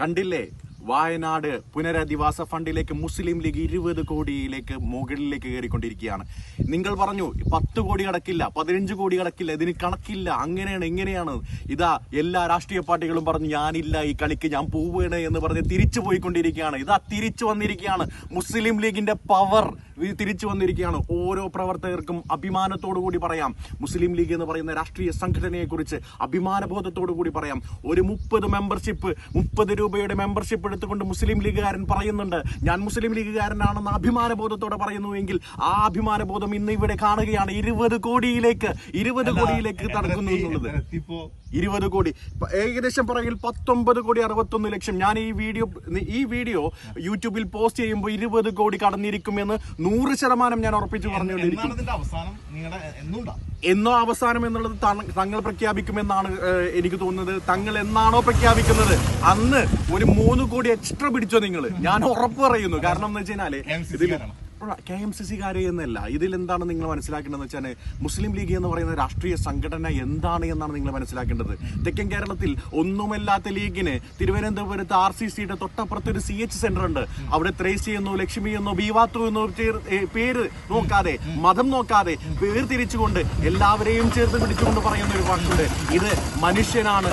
കണ്ടില്ലേ? വയനാട് പുനരധിവാസ ഫണ്ടിലേക്ക് മുസ്ലിം ലീഗ് ഇരുപത് കോടിയിലേക്ക് മുകളിലേക്ക് കയറിക്കൊണ്ടിരിക്കുകയാണ്. നിങ്ങൾ പറഞ്ഞു പത്ത് കോടി കടക്കില്ല പതിനഞ്ച് കോടി കടക്കില്ല ഇതിന് കണക്കില്ല അങ്ങനെയാണ് ഇങ്ങനെയാണ്. ഇതാ എല്ലാ രാഷ്ട്രീയ പാർട്ടികളും പറഞ്ഞു ഞാനില്ല ഈ കളിക്ക് ഞാൻ പോവുകയാണ് എന്ന് പറഞ്ഞ് തിരിച്ചു പോയിക്കൊണ്ടിരിക്കുകയാണ്. ഇതാ തിരിച്ചു വന്നിരിക്കുകയാണ് മുസ്ലിം ലീഗിന്റെ പവർ. തിരിച്ചു വന്നിരിക്കുകയാണ്. ഓരോ പ്രവർത്തകർക്കും അഭിമാനത്തോടു കൂടി പറയാം. മുസ്ലിം ലീഗ് എന്ന് പറയുന്ന രാഷ്ട്രീയ സംഘടനയെക്കുറിച്ച് അഭിമാനബോധത്തോടു കൂടി പറയാം. ഒരു മുപ്പത് മെമ്പർഷിപ്പ് മുപ്പത് രൂപയുടെ മെമ്പർഷിപ്പ് എടുത്തുകൊണ്ട് മുസ്ലിം ലീഗുകാരൻ പറയുന്നുണ്ട്. ഞാൻ മുസ്ലിം ലീഗുകാരനാണെന്ന് അഭിമാനബോധത്തോടെ പറയുന്നുവെങ്കിൽ ആ അഭിമാനബോധം ഇന്ന് ഇവിടെ കാണുകയാണ്. ഇരുപത് കോടിയിലേക്ക് ഇരുപത് കോടിയിലേക്ക് തടക്കുന്നു എന്നുള്ളത്. ഇരുപത് കോടി. ഏകദേശം പറയിൽ പത്തൊമ്പത് കോടി അറുപത്തൊന്ന് ലക്ഷം. ഞാൻ ഈ വീഡിയോ ഈ വീഡിയോ യൂട്യൂബിൽ പോസ്റ്റ് ചെയ്യുമ്പോൾ ഇരുപത് കോടി കടന്നിരിക്കുമെന്ന് നൂറ് ശതമാനം ഞാൻ ഉറപ്പിച്ചു പറഞ്ഞുകൊണ്ടിരിക്കും എന്നോ അവസാനം എന്നുള്ളത് തങ്ങൾ പ്രഖ്യാപിക്കുമെന്നാണ് എനിക്ക് തോന്നുന്നത്. തങ്ങൾ എന്നാണോ പ്രഖ്യാപിക്കുന്നത്? അന്ന് ഒരു മൂന്ന് കോടി എക്സ്ട്രാ പിടിച്ചോ നിങ്ങൾ ഞാൻ ഉറപ്പ് പറയുന്നു. കാരണം എന്ന് വെച്ചാൽ കഴിഞ്ഞാൽ ഇതിൽ. കെ എം സി സി എന്നല്ല ഇതിൽ എന്താണ് നിങ്ങൾ മനസ്സിലാക്കേണ്ടത് വെച്ചാൽ മുസ്ലിം ലീഗ് എന്ന് പറയുന്ന രാഷ്ട്രീയ സംഘടന എന്താണ് എന്നാണ് നിങ്ങൾ മനസ്സിലാക്കേണ്ടത്. തെക്കൻ കേരളത്തിൽ ഒന്നുമല്ലാത്ത ലീഗിന് തിരുവനന്തപുരത്ത് ആർ സി സിയുടെ തൊട്ടപ്പുറത്ത് ഒരു സി എച്ച് സെന്റർ ഉണ്ട് അവിടെ ത്രേസി എന്നോ ലക്ഷ്മി എന്നോ ബീവാത്തു എന്നോ പേര് നോക്കാതെ മതം നോക്കാതെ പേര് തിരിച്ചുകൊണ്ട് എല്ലാവരെയും ചേർത്ത് പിടിച്ചുകൊണ്ട് പറയുന്ന ഒരു വാക്കുണ്ട്. ഇത് മനുഷ്യനാണ്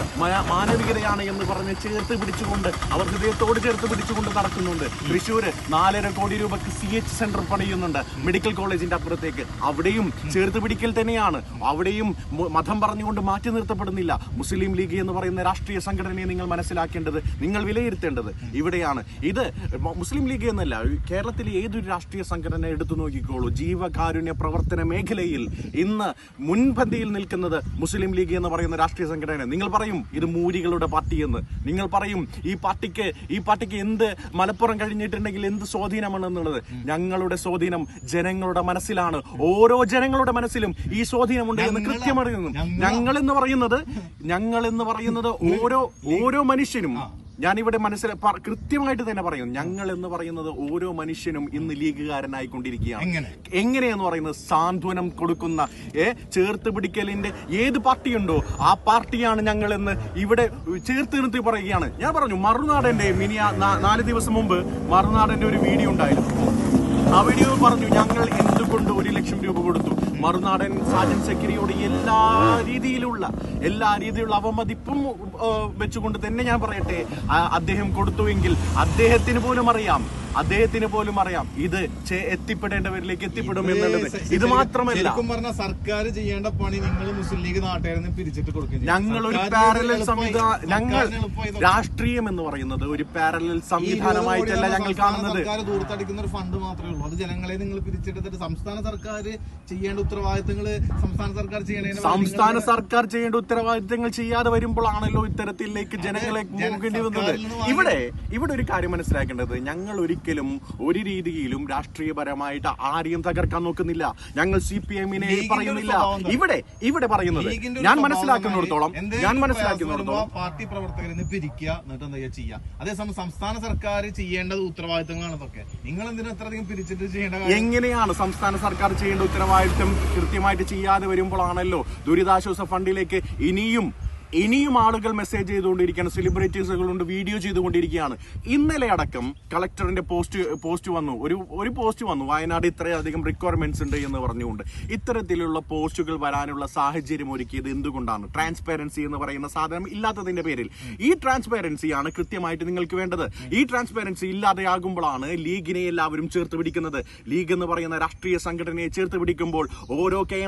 മാനവികതയാണ് എന്ന് പറഞ്ഞ് ചേർത്ത് പിടിച്ചുകൊണ്ട് അവർ ഹൃദയത്തോട് ചേർത്ത് പിടിച്ചുകൊണ്ട് നടക്കുന്നുണ്ട്. തൃശ്ശൂര് നാലര കോടി രൂപക്ക് സി എച്ച് സെന്റർ പണിയുന്നുണ്ട്. മെഡിക്കൽ കോളേജിന്റെ അപ്പുറത്തേക്ക്. അവിടെയും ചേർത്ത് പിടിക്കൽ തന്നെയാണ്. അവിടെയും മതം പറഞ്ഞുകൊണ്ട് മാറ്റി നിർത്തപ്പെടുന്നില്ല. മുസ്ലിം ലീഗ് എന്ന് പറയുന്ന രാഷ്ട്രീയ സംഘടനയെ നിങ്ങൾ മനസ്സിലാക്കേണ്ടത് നിങ്ങൾ വിലയിരുത്തേണ്ടത് ഇവിടെയാണ്. ഇത് മുസ്ലിം ലീഗ് എന്നല്ല കേരളത്തിലെ ഏതൊരു രാഷ്ട്രീയ സംഘടന എടുത്തു നോക്കിക്കോളൂ. ജീവകാരുണ്യ പ്രവർത്തന മേഖലയിൽ ഇന്ന് മുൻപന്തിയിൽ നിൽക്കുന്നത് മുസ്ലിം ലീഗ് എന്ന് പറയുന്ന രാഷ്ട്രീയ സംഘടന നിങ്ങൾ പറയും ഇത് മൂരികളുടെ പാർട്ടി എന്ന്. നിങ്ങൾ പറയും ഈ പാർട്ടിക്ക് ഈ പാർട്ടിക്ക് എന്ത് മലപ്പുറം കഴിഞ്ഞിട്ടുണ്ടെങ്കിൽ എന്ത് സ്വാധീനമാണെന്നുള്ളത്? ഞങ്ങളുടെ സ്വാധീനം ജനങ്ങളുടെ മനസ്സിലാണ്. ഓരോ ജനങ്ങളുടെ മനസ്സിലും ഈ സ്വാധീനമുണ്ട് എന്ന് കൃത്യമറിയുന്നു. ഞങ്ങൾ എന്ന് പറയുന്നത് ഞങ്ങൾ എന്ന് പറയുന്നത് ഓരോ ഓരോ മനുഷ്യനും ഞാനിവിടെ മനസ്സിൽ കൃത്യമായിട്ട് തന്നെ പറയും ഞങ്ങൾ എന്ന് പറയുന്നത് ഓരോ മനുഷ്യനും ഇന്ന് ലീഗുകാരനായിക്കൊണ്ടിരിക്കുകയാണ്. എങ്ങനെ? എങ്ങനെയെന്ന് പറയുന്നത് സാന്ത്വനം കൊടുക്കുന്ന ഏ ചേർത്ത് പിടിക്കലിന്റെ ഏത് പാർട്ടിയുണ്ടോ ആ പാർട്ടിയാണ് ഞങ്ങൾ എന്ന് ഇവിടെ ചേർത്ത് നിർത്തി പറയുകയാണ്. ഞാൻ പറഞ്ഞു മറുനാടന്റെ മിനി നാല് ദിവസം മുമ്പ് മറുനാടന്റെ ഒരു വീഡിയോ ഉണ്ടായിരുന്നു. ആ വീഡിയോ പറഞ്ഞു ഞങ്ങൾ എന്തുകൊണ്ട് ഒരു ലക്ഷം രൂപ കൊടുത്തു? മറുനാടൻ സാജൻ സെക്രട്ടറിയോട് എല്ലാ രീതിയിലുള്ള എല്ലാ രീതിയിലുള്ള അവമതിപ്പും വെച്ചുകൊണ്ട് തന്നെ ഞാൻ പറയട്ടെ അദ്ദേഹം കൊടുത്തുവെങ്കിൽ അദ്ദേഹത്തിന് പോലും അറിയാം. അദ്ദേഹത്തിന് പോലും അറിയാം. ഇത് എത്തിപ്പെടേണ്ടവരിലേക്ക് എത്തിപ്പെടും എന്നുള്ളത്. ഇത് മാത്രമല്ല. പറഞ്ഞ സർക്കാർ ചെയ്യേണ്ട പണി നിങ്ങൾ മുസ്ലിം ലീഗ് നാട്ടുകാരെ പിരിച്ചിട്ട് കൊടുക്കും ഞങ്ങൾ ഒരു പാരലൽ സംവിധാനം ഞങ്ങൾ. രാഷ്ട്രീയം എന്ന് പറയുന്നത് ഒരു പാരലൽ സംവിധാനമായിട്ടല്ല ഞങ്ങൾ കാണുന്നത്. സർക്കാർ ദൂരത്തടിക്കുന്ന ഒരു ഫണ്ട് മാത്രമേ ഉള്ളൂ. അത് ജനങ്ങളെ നിങ്ങൾ പിരിച്ചെടുത്തിട്ട് സംസ്ഥാന സർക്കാർ ചെയ്യേണ്ട ഉത്തരവാദിത്തങ്ങൾ സംസ്ഥാന സർക്കാർ ചെയ്യണേ സംസ്ഥാന സർക്കാർ ചെയ്യേണ്ട ഉത്തരവാദിത്തങ്ങൾ ചെയ്യാതെ വരുമ്പോഴാണല്ലോ ഇത്തരത്തിലേക്ക് ജനങ്ങളെ പോകേണ്ടി വന്നത്. ഇവിടെ ഇവിടെ ഒരു കാര്യം മനസ്സിലാക്കേണ്ടത്. ഞങ്ങൾ ഒരിക്കലും ഒരു രീതിയിലും രാഷ്ട്രീയപരമായിട്ട് ആരെയും തകർക്കാൻ നോക്കുന്നില്ല. ഞങ്ങൾ സി പി എമ്മിനെ പറയുന്നില്ല. ഇവിടെ ഇവിടെ പറയുന്നത് ഞാൻ മനസ്സിലാക്കുന്നിടത്തോളം ഞാൻ മനസ്സിലാക്കുന്നിടത്തോളം പാർട്ടി പ്രവർത്തകരെ പിരിക്കുക എന്നിട്ട് എന്താ ചെയ്യുക? അതേസമയം സംസ്ഥാന സർക്കാർ ചെയ്യേണ്ടത് ഉത്തരവാദിത്തങ്ങളാണ് ഇതൊക്കെ. നിങ്ങൾ എന്തിനാ അത്രയധികം പിരിച്ചിട്ട് ചെയ്യേണ്ട എങ്ങനെയാണ് സംസ്ഥാന സർക്കാർ ചെയ്യേണ്ട ഉത്തരവാദിത്തം കൃത്യമായിട്ട് ചെയ്യാതെ വരുമ്പോഴാണല്ലോ ദുരിതാശ്വാസ ഫണ്ടിലേക്ക് ഇനിയും ഇനിയും ആളുകൾ മെസ്സേജ് ചെയ്തുകൊണ്ടിരിക്കുകയാണ്. സെലിബ്രിറ്റീസുകളുണ്ട് വീഡിയോ ചെയ്തുകൊണ്ടിരിക്കുകയാണ്. ഇന്നലെ അടക്കം കളക്ടറിന്റെ പോസ്റ്റ് പോസ്റ്റ് വന്നു. ഒരു ഒരു പോസ്റ്റ് വന്നു. വയനാട് ഇത്രയധികം റിക്വയർമെന്റ്സ് ഉണ്ട് എന്ന് പറഞ്ഞുകൊണ്ട്. ഇത്തരത്തിലുള്ള പോസ്റ്റുകൾ വരാനുള്ള സാഹചര്യം ഒരുക്കിയത് എന്തുകൊണ്ടാണ്? ട്രാൻസ്പെറൻസി എന്ന് പറയുന്ന സാധനം ഇല്ലാത്തതിന്റെ പേരിൽ. ഈ ട്രാൻസ്പെറൻസിയാണ് കൃത്യമായിട്ട് നിങ്ങൾക്ക് വേണ്ടത്. ഈ ട്രാൻസ്പെറൻസി ഇല്ലാതെയാകുമ്പോഴാണ് ലീഗിനെ എല്ലാവരും ചേർത്ത് പിടിക്കുന്നത്. ലീഗ് എന്ന് പറയുന്ന രാഷ്ട്രീയ സംഘടനയെ ചേർത്ത് പിടിക്കുമ്പോൾ ഓരോ കെ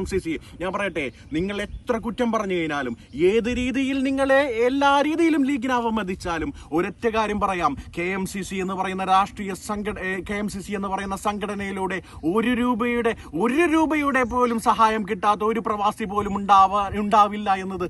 ഞാൻ പറയട്ടെ നിങ്ങൾ എത്ര കുറ്റം പറഞ്ഞു കഴിഞ്ഞാലും ഏത് രീതിയിൽ നിങ്ങളെ എല്ലാ രീതിയിലും ലീഗിനെ അവമതിച്ചാലും ഒരൊറ്റ കാര്യം പറയാം. കെ എം സി സി എന്ന് പറയുന്ന രാഷ്ട്രീയ സംഘടന കെ എം സി സി എന്ന് പറയുന്ന സംഘടനയിലൂടെ ഒരു രൂപയുടെ ഒരു രൂപയുടെ പോലും സഹായം കിട്ടാത്ത ഒരു പ്രവാസി പോലും ഉണ്ടാവാ ഉണ്ടാവില്ല എന്നത്